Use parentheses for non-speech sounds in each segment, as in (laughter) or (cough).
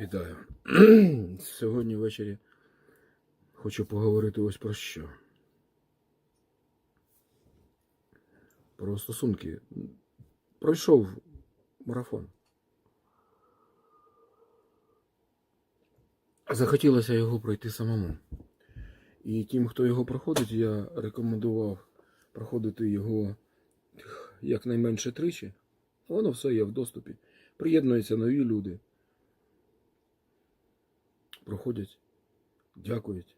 Вітаю. (clears throat) Сьогодні ввечері хочу поговорити ось про що. Про стосунки. Пройшов марафон. Захотілося його пройти самому. І тим, хто його проходить, я рекомендував проходити його якнайменше тричі. Воно все є в доступі. Приєднуються нові люди. Проходять, дякують.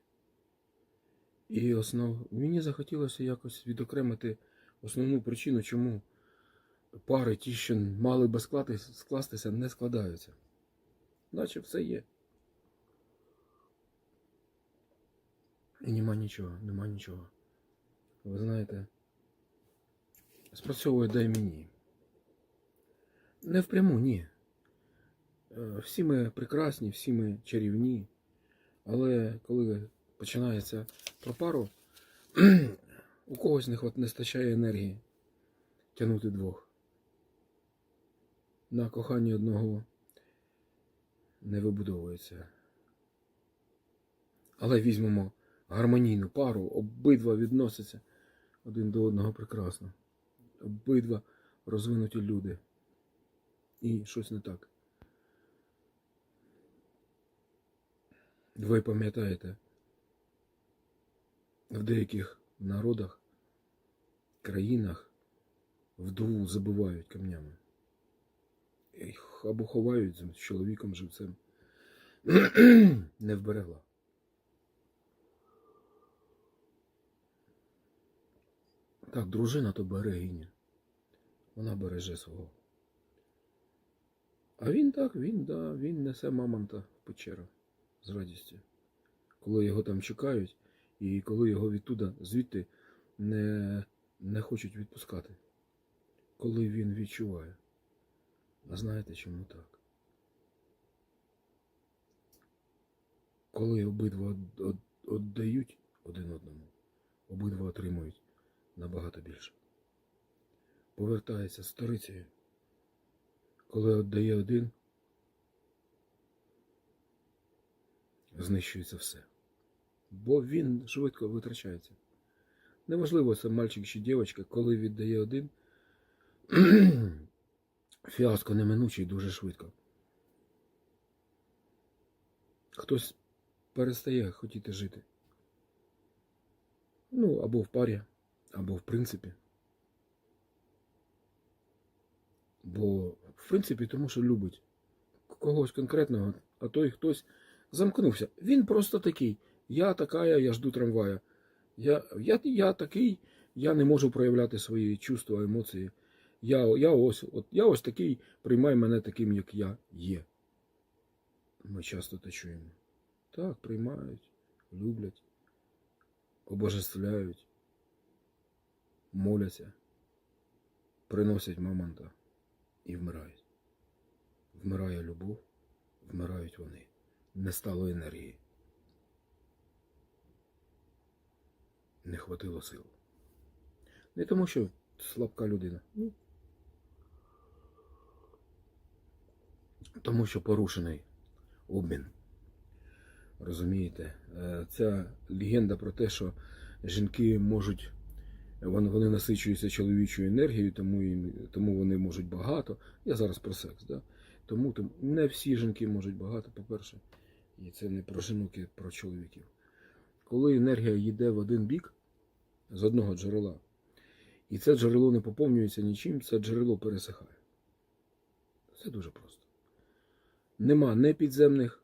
І основ... мені захотілося якось відокремити основну причину, чому пари, ті, що мали би скластися, не складаються. Наче все є. І нема нічого, нема нічого. Ви знаєте, спрацьовує дай мені. Не впряму, ні. Е, Всі ми прекрасні, всі ми чарівні. Але коли починається про пару, (clears throat) у когось не хват- не стачає енергії тягнути двох. На коханні одного не вибудовується. Але візьмемо гармонійну пару, обидва відносяться один до одного прекрасно. Обидва розвинуті люди. І щось не так. Ви пам'ятаєте, в деяких народах, країнах вдову забивають камнями. Їх Або ховають з чоловіком живцем. (clears throat) Не вберегла. Так, дружина то берегиня. Вона береже свого. А він так, він, да, він несе мамонта в печеру з радістю. Коли його там чекають, і коли його відтуда звідти не, не хочуть відпускати. Коли він відчуває. А знаєте чому так? Коли обидва віддають один одному, обидва отримують набагато більше. Повертається старицею. Коли віддає один, знищується все. Бо він швидко витрачається. Неважливо, це мальчик чи дівчинка, коли віддає один, (clears throat) фіаско неминучий дуже швидко. Хтось перестає хотіти жити. Ну, або в парі, або в принципі. Бо, в принципі, тому що любить когось конкретного, а той хтось замкнувся. Він просто такий. Я такая, я жду трамвая. Я, я, я такий, я не можу проявляти свої чувства, емоції. Я, я, ось, от, я ось такий, приймай мене таким, як я є. Ми часто те чуємо. Так, приймають, люблять, обожествляють, моляться, приносять мамонта і вмирають. Вмирає любов, вмирають вони. Не стало енергії. Не хватило сил. Не тому, що слабка людина. Ні. Тому що порушений обмін. Розумієте? Е, Ця легенда про те, що жінки можуть, вони, насичуються чоловічою енергією, тому, їм, тому вони можуть багато. Я зараз про секс, да? тому, тому не всі жінки можуть багато, по-перше. І це не про жінок, а про чоловіків. Коли енергія йде в один бік з одного джерела, і це джерело не поповнюється нічим, це джерело пересихає. Це дуже просто. Нема не підземних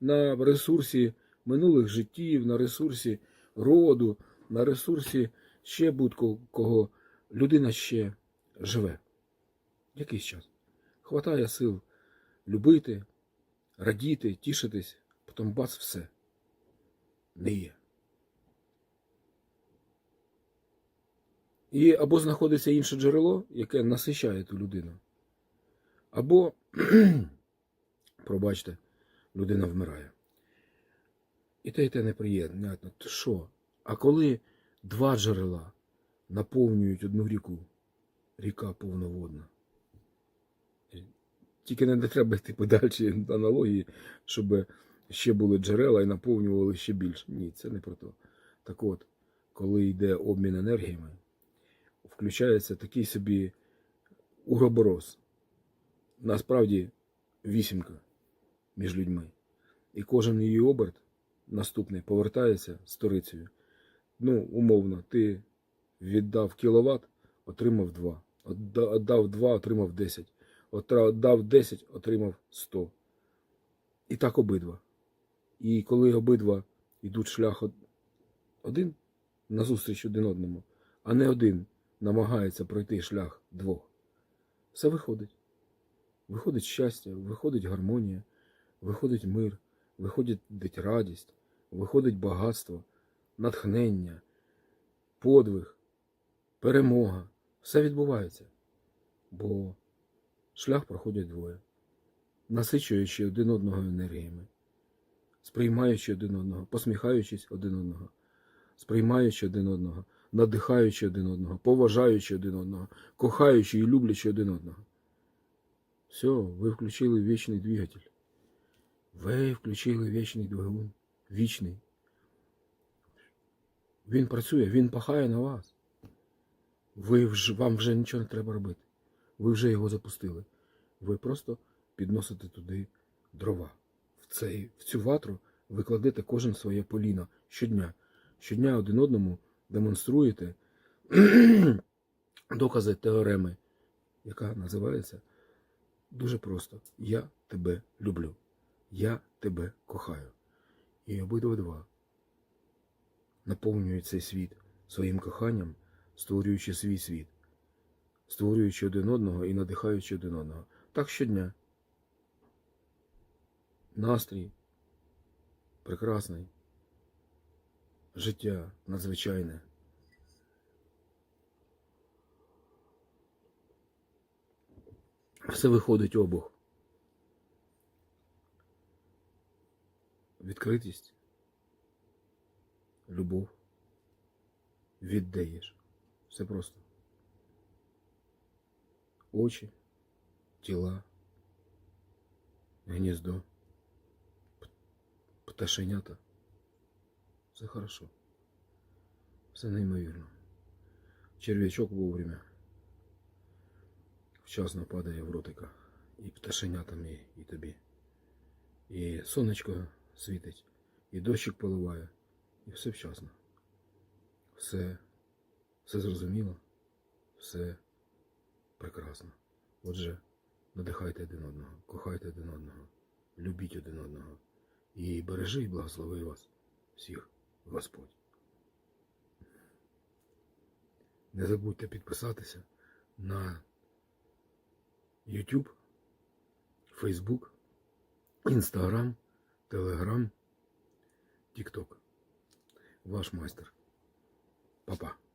на ресурсі минулих життів, на ресурсі роду, на ресурсі ще будь-кого людина ще живе. Якийсь час. Хватає сил любити, радіти, тішитись, бац все. Не є. І або знаходиться інше джерело, яке насичає ту людину, або, (clears throat) пробачте, людина вмирає. І те, і те неприємно. То Що? А коли два джерела наповнюють одну ріку, ріка повноводна, Тільки не треба йти подальші аналогії, щоб ще були джерела і наповнювали ще більше. Ні, це не про то. Так от, коли йде обмін енергіями, включається такий собі уроборос. Насправді вісімка між людьми. І кожен її оберт наступний повертається з сторицею. Ну, умовно, ти віддав кіловат, отримав 2. Отдав 2, отримав 10. Отдав 10, отримав 100. І так обидва. І коли обидва йдуть шлях один назустріч один одному, а не один намагається пройти шлях двох, все виходить. Виходить щастя, виходить гармонія, виходить мир, виходить радість, виходить багатство, натхнення, подвиг, перемога. Все відбувається. Бо шлях проходять двоє, насичуючи один одного енергіями, сприймаючи один одного, посміхаючись один одного, сприймаючи один одного, надихаючи один одного, поважаючи один одного, кохаючи і люблячи один одного. Все, ви включили вічний двигатель. Ви включили вічний двигун. Вічний. Він працює, він пахає на вас. Ви вже, вам вже нічого не треба робити. Ви вже його запустили. Ви просто підносите туди дрова. Цей, в цю ватру ви кладете кожен своє поліно щодня. Щодня один одному демонструєте (clears throat) докази теореми, яка називається дуже просто. Я тебе люблю. Я тебе кохаю. І обидва два наповнюють цей світ своїм коханням, створюючи свій світ, створюючи один одного і надихаючи один одного. Так щодня. Настрій прекрасний. Життя надзвичайне. Все виходить обох. Відкритість, любов, віддаєш. Все просто. Очі, тіла, гніздо, пташенята. Все хорошо. Все неймовірно. Черв'ячок вовремя. Вчасно падає в ротика. І пташенятам, і, і тобі. І сонечко світить, і дощик поливає, і все вчасно. Все, все зрозуміло, все прекрасно. Отже, надихайте один одного, кохайте один одного, любіть один одного. І бережи і благослови вас всіх Господь. Не забудьте підписатися на YouTube, Facebook, Instagram, Telegram, TikTok. Ваш майстер. Па-па.